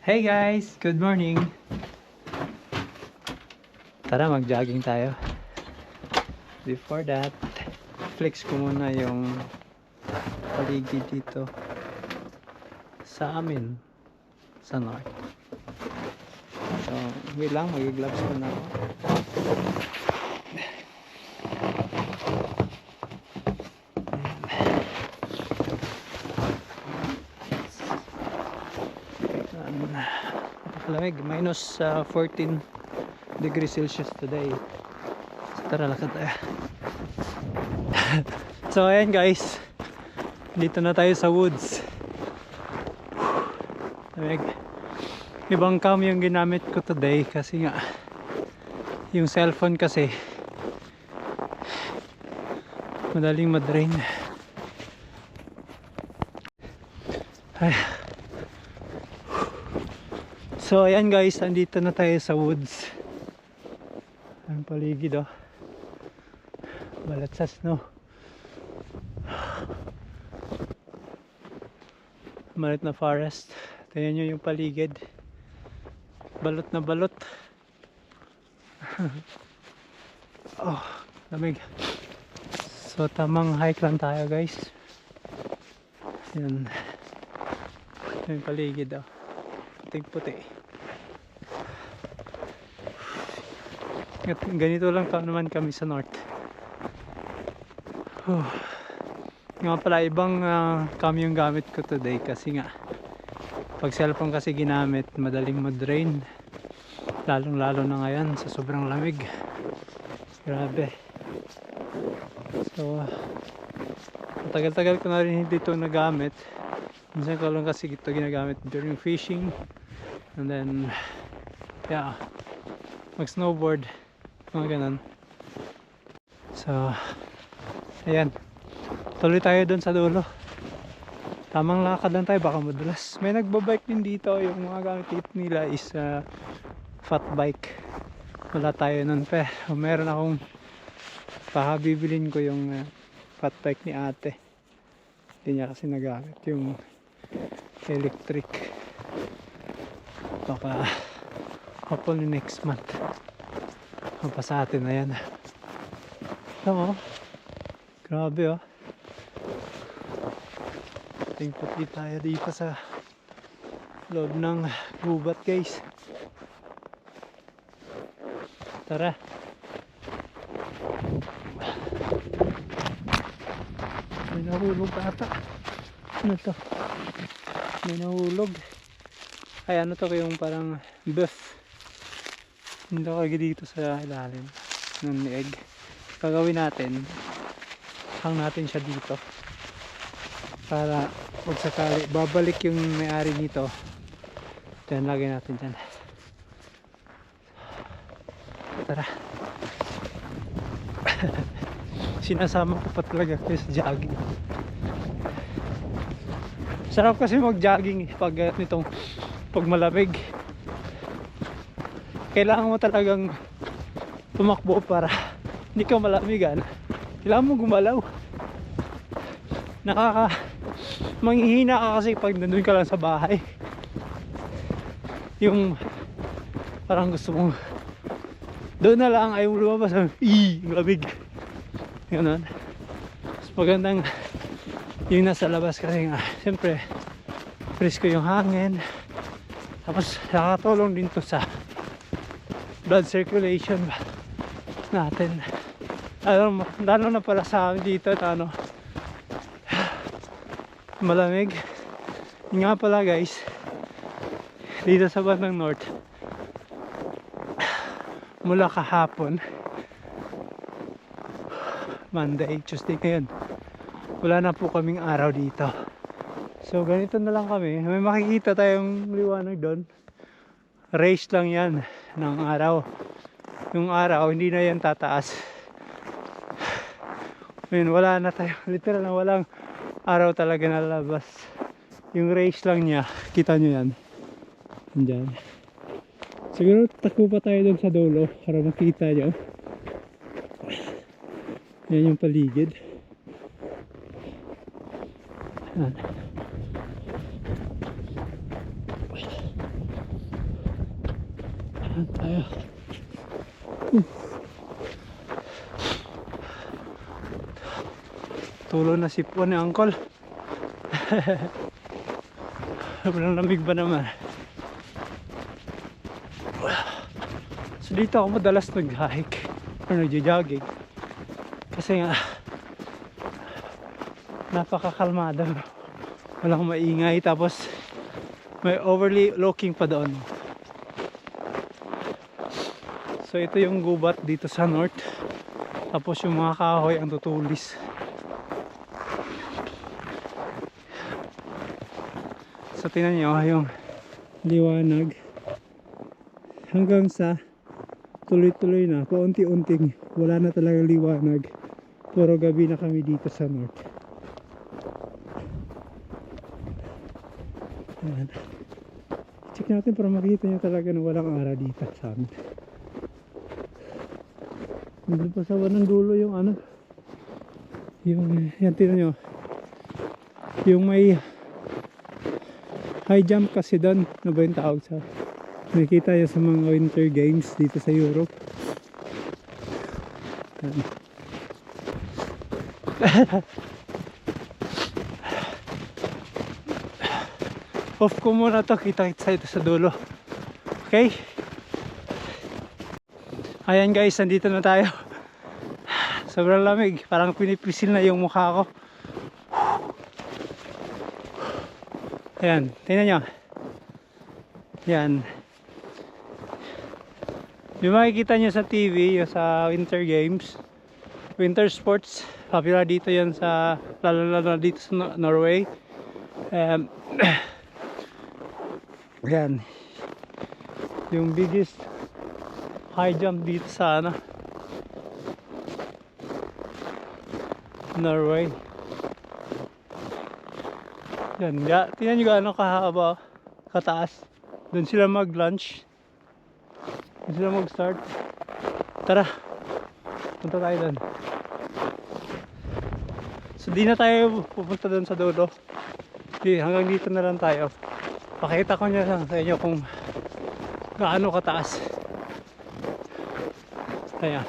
Hey guys, good morning. Tara mag-jogging tayo. Before that, flex ko muna yung paligid dito sa amin sa north. So, wait lang, mag-gloves ko na ako. Ayan. Napakalamig, minus uh, 14 degrees Celsius today. So, tara, lakad tayo. so, ayan guys. Dito na tayo sa woods. Lamig. Ibang cam yung ginamit ko today kasi nga yung cellphone kasi madaling madrain. Ay. So ayan guys, andito na tayo sa woods. Ang paligid oh. Balat sa snow. Malit na forest. Tingnan nyo yung paligid. Balot na balot. oh, lamig. So tamang hike lang tayo guys. Yan. Ito yung paligid oh. Puting puti. Ganito lang ka naman kami sa north. Oh. Nga pala ibang uh, cam yung gamit ko today kasi nga pag cellphone kasi ginamit madaling mag-drain lalong lalo na ngayon sa sobrang lamig. Grabe. So matagal-tagal ko na rin hindi ito nagamit. Minsan ko lang kasi ito ginagamit during fishing. And then yeah. Mag snowboard mga ganun. So ayan. Tuloy tayo dun sa dulo. Tamang lakad lang tayo baka madulas. May nagbabike din dito. Yung mga gamit nila is uh, fat bike. Wala tayo nun pe. Meron akong pahabibilin ko yung uh, fat bike ni ate. Hindi niya kasi nagamit yung electric. Baka hopefully next month mapa sa atin na yan oo grabe oh Puting puti tayo dito sa loob ng gubat guys. Tara. May nahulog ata. Ano to? May nahulog. Ay ano to yung parang buff. Hindi ko dito sa ilalim ng egg. Gagawin natin. Hang natin siya dito para pag sakali babalik yung may-ari nito then lagay natin dyan tara sinasama ko pa talaga kayo sa jogging sarap kasi mag jogging pag nitong pag malamig kailangan mo talagang tumakbo para hindi ka malamigan. Kailangan mo gumalaw. Nakaka manghihina ka kasi pag nandun ka lang sa bahay. Yung parang gusto mong doon na lang ayaw lumabas. Ii lamig. Ganun mas magandang yung nasa labas kasi nga siyempre presko yung hangin. Tapos nakatulong din to sa blood circulation natin? Lalo, lalo na pala sa amin dito na ano? Malamig. Yun nga pala guys. Dito sa bandang north. Mula kahapon. Monday, Tuesday ngayon. Wala na po kaming araw dito. So ganito na lang kami. May makikita tayong liwanag doon. Race lang yan ng araw. Yung araw hindi na yan tataas. Ayun, wala na tayo. Literal na walang araw talaga nalabas yung race lang niya kita nyo yan. Andyan. siguro takbo pa tayo dun sa dulo para makita nyo. Yan yung paligid. Yan. Tayo? Uh. Tulo na si po ni Uncle. Walang lamig ba naman? So dito ako madalas nag-hike or nagja-jogging. Kasi nga napakakalmado. Walang maingay tapos may overly looking pa doon. So ito yung gubat dito sa north. Tapos yung mga kahoy ang tutulis. So tingnan nyo yung liwanag hanggang sa tuloy-tuloy na paunti-unting wala na talaga liwanag puro gabi na kami dito sa north Ayan. check natin para makita nyo talaga na walang araw dito sa amin nandun pa sa wanang dulo yung ano. Yung yan tinan nyo. Yung may high jump kasi doon ano ba yung tawag sa nakikita yun sa mga winter games dito sa Europe. Off ko muna to kita kita ito sa dulo. Okay ayan guys nandito na tayo sobrang lamig parang pinipisil na yung mukha ko Ayan, tingnan nyo. Yan. Yung makikita nyo sa TV, yung sa Winter Games, Winter Sports, popular dito yan sa, lalo lalo dito sa Nor- Norway. Um, yan. Yung biggest high jump dito sa ano, Norway. Yan, ga, tingnan nyo gaano kahaba, kataas. Doon sila mag-lunch. Doon sila mag-start. Tara, punta tayo doon. So di na tayo pupunta doon sa dulo. Di, hanggang dito na lang tayo. Pakita ko niya lang sa inyo kung gaano kataas. Ayan.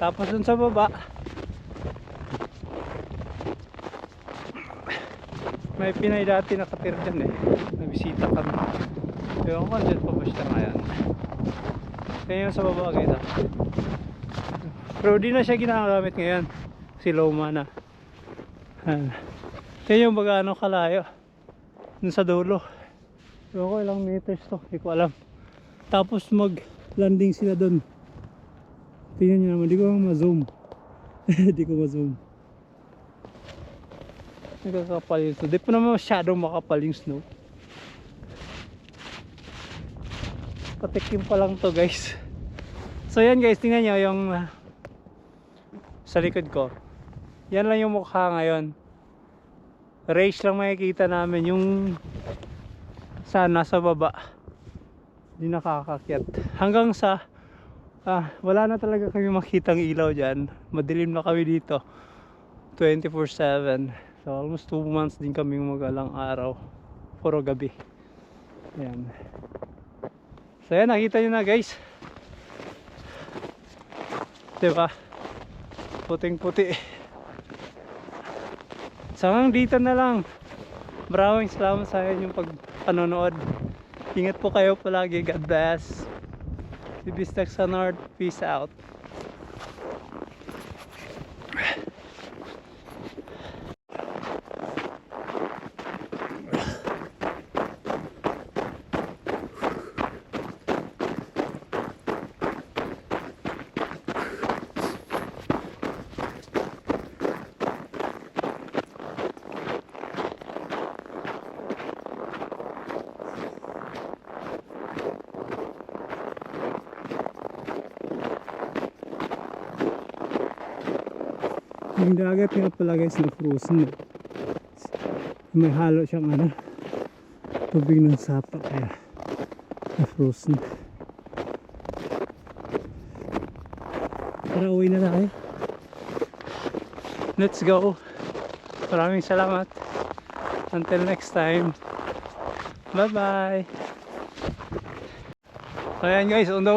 Tapos dun sa baba. May Pinay dati nakatira dyan eh. Nabisita kami. Ewan ko dyan pa ba siya ngayon Kaya sa baba ah. Pero di na siya ginagamit ngayon. Si Loma na. Kaya yung baga ano kalayo. Dun sa dulo Ewan ko ilang meters to Hindi ko alam Tapos mag landing sila dun Tingnan nyo naman, di ko ma-zoom. di ko ma-zoom. Nagkakapal yung snow. Di pa naman masyadong makapal yung snow. Patikim pa lang to guys. So yan guys, tingnan nyo yung uh, sa likod ko. Yan lang yung mukha ngayon. Race lang makikita namin yung sana sa baba. Hindi nakakakyat. Hanggang sa ah, wala na talaga kami makitang ilaw dyan. Madilim na kami dito. 24-7. So almost 2 months din kami magalang araw. Puro gabi. Ayan. So yan, nakita nyo na guys. Diba? Puting puti. So hanggang dito na lang. Maraming salamat sa inyong pagpanonood. Ingat po kayo palagi. God bless. Si Bistek sa North. Peace out. Yung dagat nga pala guys na frozen na. May halo siyang ano, tubig ng sapa kaya na frozen. Tara uwi na tayo. Let's go. Maraming salamat. Until next time. Bye bye. Ayan guys, on the